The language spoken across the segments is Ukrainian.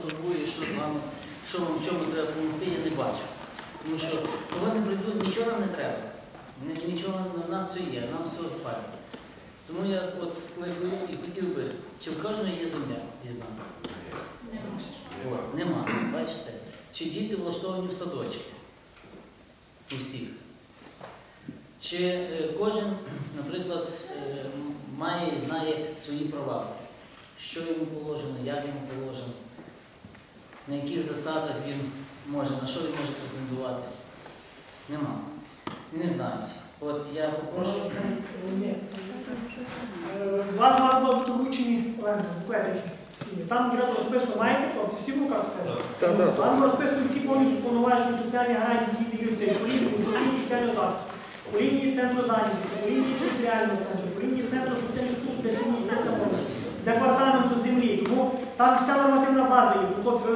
турбує, що з вами, що вам в чому треба допомогти, я не бачу. Тому що коли не прийдуть, нічого нам не треба. Нічого в нас все є, нам все файно. Тому я от скликаю і хотів би, чи в кожного є земля дізнатися. От, Нема, бачите? Чи діти влаштовані в садочки? Усіх. Чи е, кожен, наприклад, е, має і знає свої права всі? Що йому положено, як йому положено, на яких засадах він може, на що він може претендувати? Нема. Не знають. От я попрошу. Два два два доручені буклетики всі. Там якраз розписано маєте, хлопці, всі в руках все. Там розписано всі повністю повноважені соціальні гарантії, які даються і по лінії управління соціального захисту, по лінії центру зайнятості, по лінії територіального центру, по лінії центру соціальних служб для сім'ї, департаменту землі. Тому там вся нормативна база є. Хлопці, е,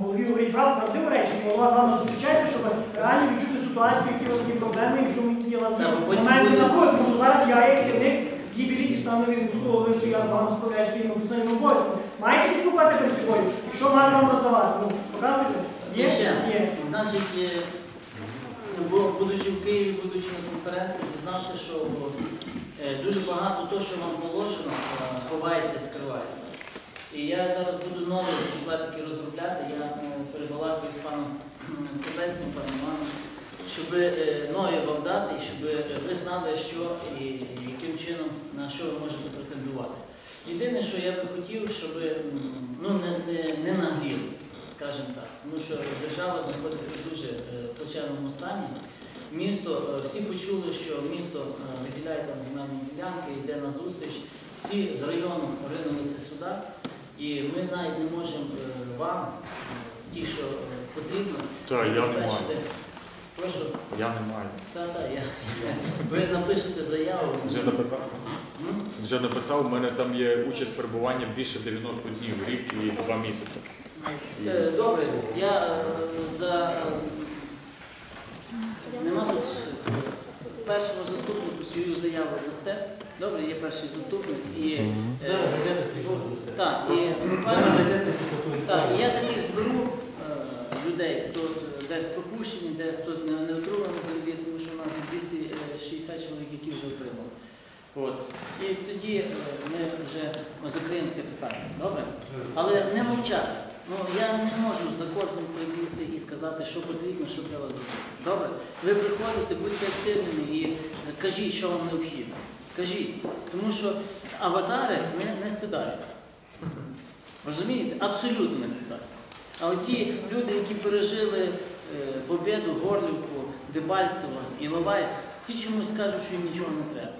голові говорить правду, правдиву речі, голова з вами зустрічається, щоб реально відчути ситуацію, які у вас є проблеми, і в чому які вас є Так, моменти буде- тому що зараз я є керівник гібелі і стану від міського що я вам справляю своїми офіційними обов'язками. Маєте всі купати перед собою? Що мати вам роздавати? Ну, показуйте. Є ще. Є. Значить, е, бо, будучи в Києві, будучи на конференції, дізнався, що е, дуже багато того, що вам положено, ховається і скривається. І я зараз буду нові буклетики розробляти. Я е, перебалакую з паном Кобецьким, паном Іваном, щоб е, нові вам дати, щоб е, ви знали, що і яким чином на що ви можете претендувати. Єдине, що я би хотів, щоб ну, не, не, не нагрів, скажімо так, тому що держава знаходиться в дуже е, плачевному стані. Місто, е, всі почули, що місто е, виділяє там земельні ділянки, йде на зустріч. Всі з району ринулися сюди, і ми навіть не можемо е, вам, е, ті, що е, потрібно, Так, я не маю. Прошу, Я не маю. так, так, я. Ви напишете заяву. Вже написав. М? Вже написав, у мене там є участь перебування більше 90 днів, рік і два місяці. Е, Добре, я е, за нема тут першого заяву дасте. Добре, є перший заступник і е, так, і так, і я таких зберу е, людей, хто десь пропущені, де хтось не, не отримав на землі, тому що у нас 260 чоловік, які вже отримали. От. І тоді е, ми вже закриємо це питання. Добре? Але не мовчати. Ну, я не можу за кожним прилізти і сказати, що потрібно, що треба зробити. Добре? Ви приходите, будьте активними і е, кажіть, що вам необхідно. Кажіть. Тому що аватари не, не стидаються. Розумієте? Абсолютно не стидаються. А от ті люди, які пережили е, Побєду, Горлівку, Дебальцево і Ловайськ, ті чомусь кажуть, що їм нічого не треба.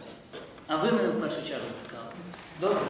А ви мене в першу чергу цікавите. Добре?